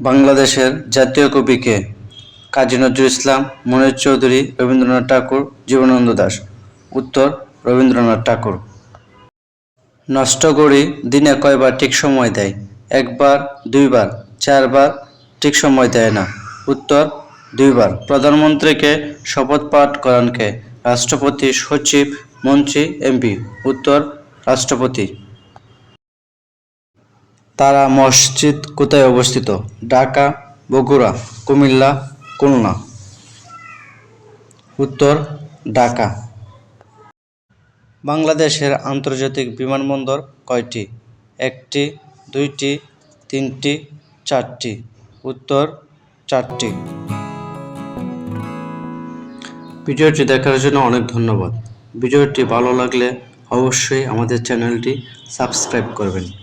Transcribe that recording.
বাংলাদেশের জাতীয় কবি কে কাজী নজরুল ইসলাম মনির চৌধুরী, রবীন্দ্রনাথ ঠাকুর, জীবনানন্দ দাশ উত্তর, রবীন্দ্রনাথ ঠাকুর। নষ্ট করি দিনে কয়বার ঠিক সময় দেয়? একবার, দুইবার, চারবার ঠিক সময় দেয় না। উত্তর, দুইবার। প্রধানমন্ত্রীকে শপথ পাঠ করান কে? রাষ্ট্রপতি, সচিব, মন্ত্রী, এমপি। উত্তর, রাষ্ট্রপতি। তারা মসজিদ কোথায় অবস্থিত? ঢাকা, বগুড়া, কুমিল্লা, খুলনা। উত্তর, ঢাকা। বাংলাদেশের আন্তর্জাতিক বিমানবন্দর কয়টি? একটি, দুইটি, তিনটি, চারটি। উত্তর, চারটি। ভিডিওটি দেখার জন্য অনেক ধন্যবাদ। ভিডিওটি ভালো লাগলে অবশ্যই আমাদের চ্যানেলটি সাবস্ক্রাইব করবেন।